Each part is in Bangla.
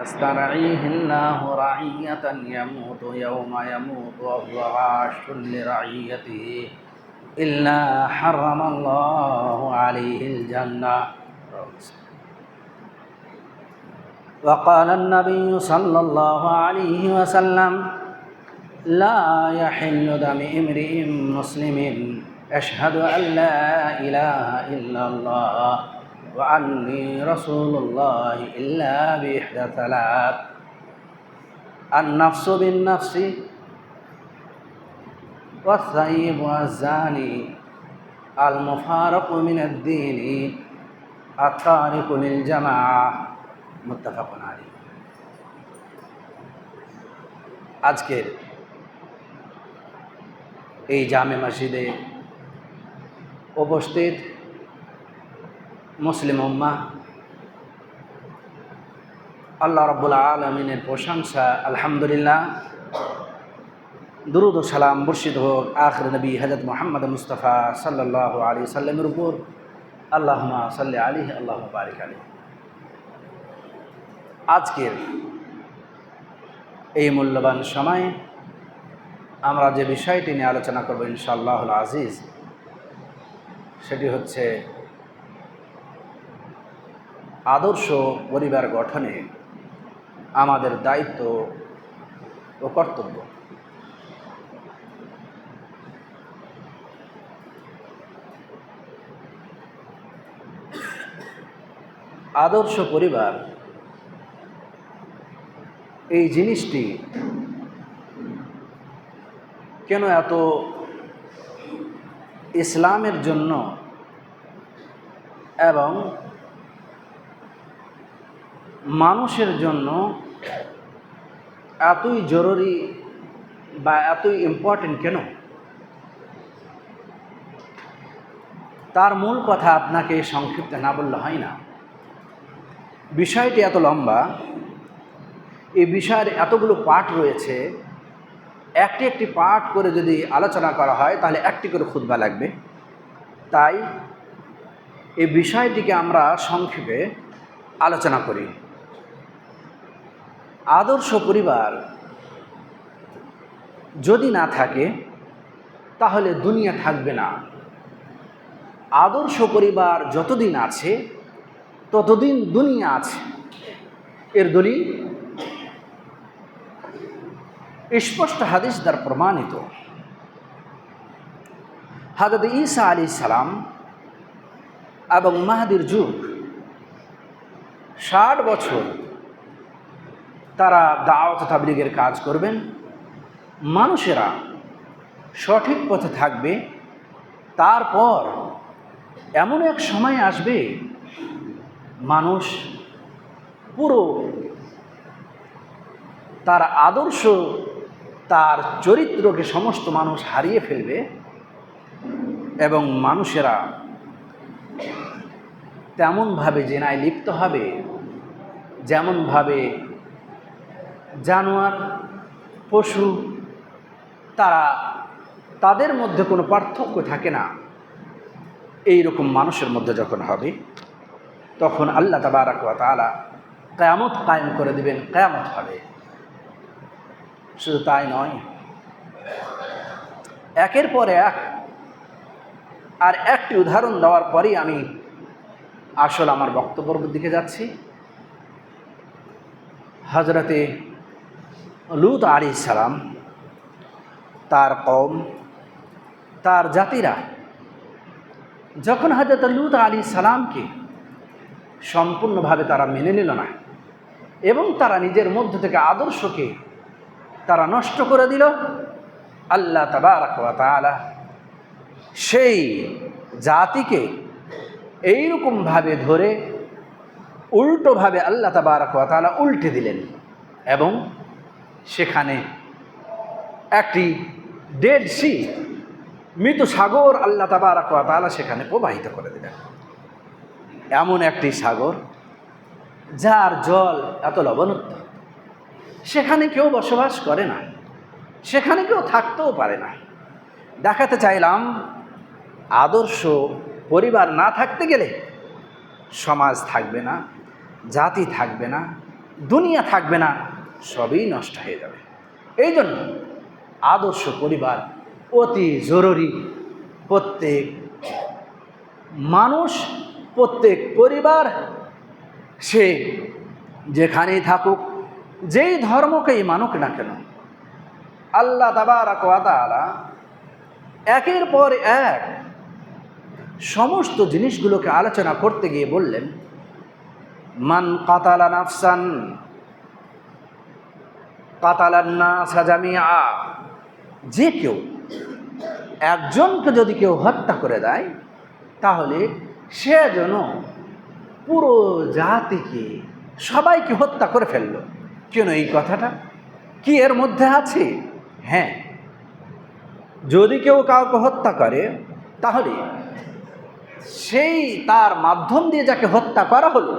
يسترعيه الله رعية يموت يوم يموت وهو غاش لرعيته إلا حرم الله عليه الجنة. وقال النبي صلى الله عليه وسلم لا يحل دم امرئ مسلم أشهد أن لا إله إلا الله. وعني رسول الله إلا بإحدى ثلاث النفس بالنفس والثيب والزاني المفارق من الدين التارك للجماعة متفق عليه আজকের এই জামে মসজিদে উপস্থিত মুসলিম উম্মা। আল্লাহ রব্বুল আলমিনের প্রশংসা, আলহামদুলিল্লাহ। দুরুদ সালাম মুর্শিদ হোক আখর নবী হজরত মোহাম্মদ মুস্তফা সাল্লাহ আলী সাল্লামের উপর। আল্লাহমা সাল্লি আলী আল্লাহ বারিক আলী আজকের এই মূল্যবান সময়ে আমরা যে বিষয়টি নিয়ে আলোচনা করব ইনশাআল্লাহ আজিজ, সেটি হচ্ছে আদর্শ পরিবার গঠনে আমাদের দায়িত্ব ও কর্তব্য। আদর্শ পরিবার, এই জিনিসটি কেন এত ইসলামের জন্য এবং মানুষের জন্য এতই জরুরি বা এতই ইম্পর্টেন্ট কেন? তার মূল কথা আপনাকে সংক্ষিপ্তে না বললে হয় না। বিষয়টি এত লম্বা, এই বিষয়ের এতগুলো পাঠ রয়েছে, একটি একটি পাঠ করে যদি আলোচনা করা হয়, তাহলে একটি করে খুদ্া লাগবে। তাই এই বিষয়টিকে আমরা সংক্ষেপে আলোচনা করি। আদর্শ পরিবার যদি না থাকে, তাহলে দুনিয়া থাকবে না। আদর্শ পরিবার যতদিন আছে, ততদিন দুনিয়া আছে। এর দলিল, স্পষ্ট হাদিস দ্বার প্রমাণিত। হাজরত ঈসা আলী সালাম এবং মাহাদির যুগ, ষাট বছর তারা দাওয়াত তাবলিগের কাজ করবেন। মানুষেরা সঠিক পথে থাকবে। তারপর এমন এক সময় আসবে, মানুষ পুরো তার আদর্শ, তার চরিত্রকে সমস্ত মানুষ হারিয়ে ফেলবে এবং মানুষেরা তেমনভাবে জেনায় লিপ্ত হবে, যেমনভাবে জানোয়ার, পশু, তারা তাদের মধ্যে কোনো পার্থক্য থাকে না। এই রকম মানুষের মধ্যে যখন হবে, তখন আল্লাহ তাবারাকুয়া তালা কেয়ামত কায়েম করে দিবেন, কেয়ামত হবে। শুধু তাই নয়, একের পর এক আর একটি উদাহরণ দেওয়ার পরেই আমি আসল আমার বক্তব্যের দিকে যাচ্ছি। হজরতে লুত আলী সালাম, তার কম তার জাতিরা, যখন হজরত লুত আলী সালামকে সম্পূর্ণভাবে তারা মেনে নিল না এবং তারা নিজের মধ্য থেকে আদর্শকে তারা নষ্ট করে দিল, আল্লাহ তালা সেই জাতিকে এইরকমভাবে ধরে উল্টোভাবে আল্লাহ তালা উল্টে দিলেন এবং সেখানে একটি ডেড সি মৃত সাগর আল্লাহ তালা সেখানে প্রবাহিত করে দিলেন। এমন একটি সাগর যার জল এত লবণাক্ত। সেখানে কেউ বসবাস করে না। সেখানে কেউ থাকতেও পারে না। দেখাতে চাইলাম, আদর্শ পরিবার না থাকতে গেলে সমাজ থাকবে না, জাতি থাকবে না, দুনিয়া থাকবে না। সবই নষ্ট হয়ে যাবে। এই জন্য আদর্শ পরিবার অতি জরুরি। প্রত্যেক মানুষ, প্রত্যেক পরিবার সে যেখানেই থাকুক, যেই ধর্মকেই মানুক না কেন, আল্লাহ তাবারাকালা একের পর এক সমস্ত জিনিসগুলোকে আলোচনা করতে গিয়ে বললেন, মান কাতালা নাফসান কাতালান্না সাজামিয়া যে কেউ একজনকে যদি কেউ হত্যা করে দেয়, তাহলে সে যেন পুরো জাতিকে সবাইকে হত্যা করে ফেলল। কেন এই কথাটা? কি এর মধ্যে আছে? হ্যাঁ যদি কেউ কাউকে হত্যা করে, তাহলে সেই তার মাধ্যম দিয়ে যাকে হত্যা করা হলো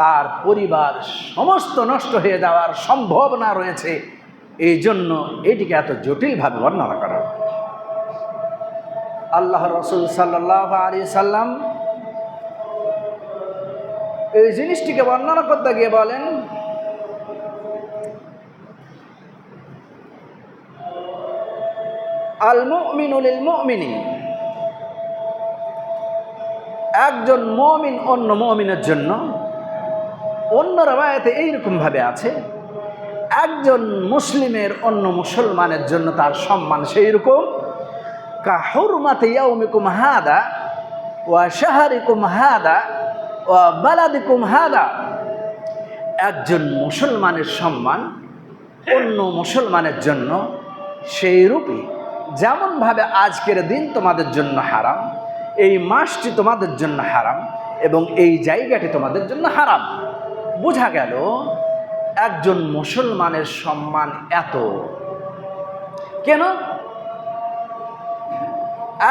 তার পরিবার সমস্ত নষ্ট হয়ে যাওয়ার সম্ভাবনা রয়েছে। এই জন্য এটিকে এত জটিলভাবে বর্ণনা করা আল্লাহ রসুল সাল্লাহ আলী সাল্লাম এই জিনিসটিকে বর্ণনা করতে গিয়ে বলেন আল একজন মমিন অন্য মমিনের জন্য অন্য রাবায়তে এইরকমভাবে আছে, একজন মুসলিমের অন্য মুসলমানের জন্য তার সম্মান সেই রকম কাহুরমাতে ইয়াউমিকুম হাদা, ওয়া শাহারিকুম হাদা, ওয়া বালাদিকুম হাদা। একজন মুসলমানের সম্মান অন্য মুসলমানের জন্য সেই রূপে যেমনভাবে আজকের দিন তোমাদের জন্য হারাম, এই মাসটি তোমাদের জন্য হারাম এবং এই জায়গাটি তোমাদের জন্য হারাম। বোঝা গেল একজন মুসলমানের সম্মান এত। কেন?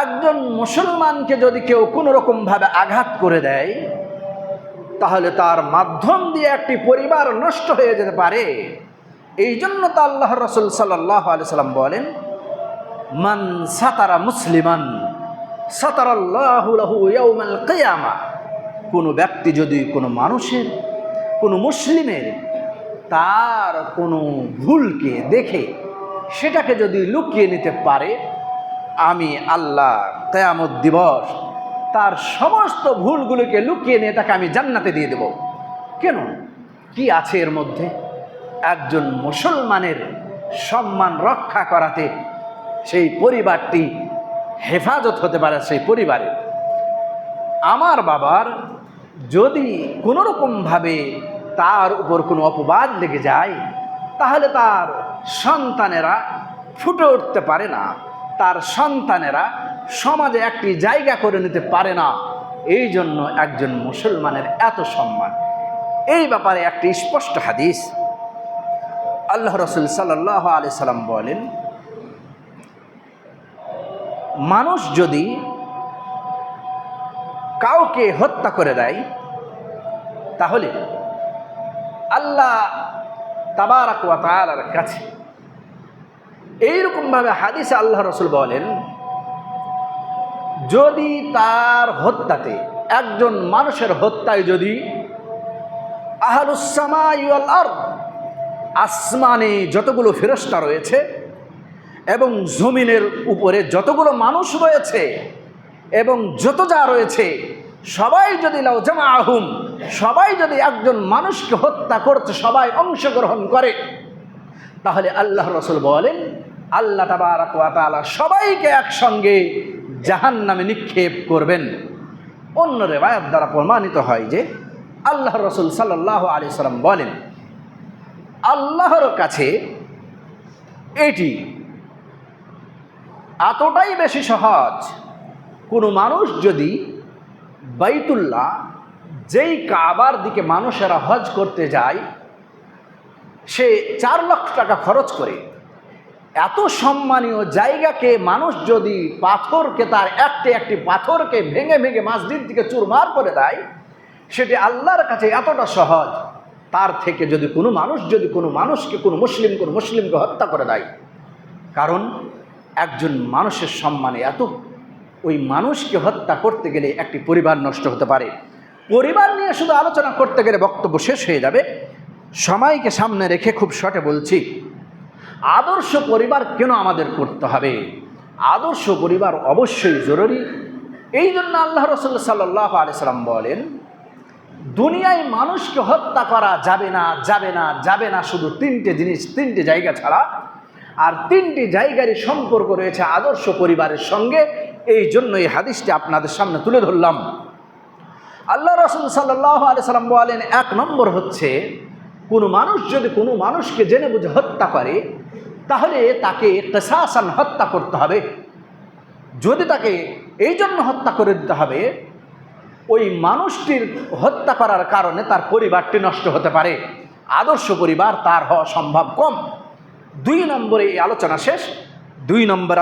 একজন মুসলমানকে যদি কেউ কোনো রকমভাবে আঘাত করে দেয়, তাহলে তার মাধ্যম দিয়ে একটি পরিবার নষ্ট হয়ে যেতে পারে। এই জন্য তো আল্লাহ রসুল সাল্লাহ সাল্লাম বলেন, মান সাতারা মুসলিমান সাতারাল্লাহুল কেয়ামা। কোনো ব্যক্তি যদি কোনো মানুষের কোনো মুসলিমের তার কোনো ভুলকে দেখে সেটাকে যদি লুকিয়ে নিতে পারে, আমি আল্লাহ কেয়ামত দিবস তার সমস্ত ভুলগুলোকে লুকিয়ে নিয়ে তাকে আমি জান্নাতে দিয়ে দেব। কেন? কি আছে এর মধ্যে? একজন মুসলমানের সম্মান রক্ষা করাতে সেই পরিবারটি হেফাজত হতে পারে সেই পরিবারে। আমার বাবার যদি কোনো রকমভাবে তার উপর কোনো অপবাদ লেগে যায়, তাহলে তার সন্তানেরা ফুটে উঠতে পারে না। তার সন্তানেরা সমাজে একটি জায়গা করে নিতে পারে না। এই জন্য একজন মুসলমানের এত সম্মান। এই ব্যাপারে একটি স্পষ্ট হাদিস। আল্লাহ রসুল সাল্লাহ আলি সাল্লাম বলেন, মানুষ যদি কাউকে হত্যা করে দেয়, তাহলে আল্লাহ তাবারাক ওয়া তাআলার কাছে এইরকমভাবে হাদিসে আল্লাহ রসুল বলেন, যদি তার হত্যাতে একজন মানুষের হত্যায় যদি আসমানে যতগুলো ফেরস্তা রয়েছে এবং জমিনের উপরে যতগুলো মানুষ রয়েছে এবং যত যা রয়েছে, সবাই যদি লাউ জামা আহুম সবাই যদি একজন মানুষকে হত্যা করতে সবাই অংশগ্রহণ করে, তাহলে আল্লাহ রসুল বলেন, আল্লাহ তাবারাকালা সবাইকে একসঙ্গে জাহান নামে নিক্ষেপ করবেন। অন্য রেবায়াত দ্বারা প্রমাণিত হয় যে আল্লাহ রসুল সাল্লাহ আলি সাল্লাম বলেন, আল্লাহর কাছে এটি এতটাই বেশি সহজ কোনো মানুষ যদি বাইতুল্লাহ, যেই কাবার দিকে মানুষেরা হজ করতে যায়, সে চার লক্ষ টাকা খরচ করে। এত সম্মানীয় জায়গাকে মানুষ যদি পাথরকে, তার একটি একটি পাথরকে ভেঙে ভেঙে মাসজিদ দিকে চুরমার করে দেয়, সেটি আল্লাহর কাছে এতটা সহজ। তার থেকে যদি কোনো মানুষ, যদি কোনো মানুষকে, কোনো মুসলিম, কোনো মুসলিমকে হত্যা করে দেয়। কারণ একজন মানুষের সম্মানে এত ওই মানুষকে হত্যা করতে গেলে একটি পরিবার নষ্ট হতে পারে। পরিবার নিয়ে শুধু আলোচনা করতে গেলে বক্তব্য শেষ হয়ে যাবে। সময়কে সামনে রেখে খুব শর্টে বলছি, আদর্শ পরিবার কেন আমাদের করতে হবে? আদর্শ পরিবার অবশ্যই জরুরি। এই জন্য আল্লাহ রসুল্লা সাল্লাহ আলিয়াল্লাম বলেন, দুনিয়ায় মানুষকে হত্যা করা যাবে না যাবে না যাবে না শুধু তিনটে জিনিস, তিনটে জায়গা ছাড়া। আর তিনটি জায়গারই সম্পর্ক রয়েছে আদর্শ পরিবারের সঙ্গে। এই জন্য এই হাদিসটি আপনাদের সামনে তুলে ধরলাম। আল্লাহ রসুল সাল্লাহ আলি সাল্লাম বলেন, এক নম্বর হচ্ছে, কোনো মানুষ যদি কোনো মানুষকে জেনে বুঝে হত্যা করে, তাহলে তাকে কেসাসান হত্যা করতে হবে। যদি তাকে এই জন্য হত্যা করে দিতে হবে, ওই মানুষটির হত্যা করার কারণে তার পরিবারটি নষ্ট হতে পারে। আদর্শ পরিবার তার হওয়া সম্ভব কম। দুই নম্বরে এই আলোচনা শেষ। দুই নম্বর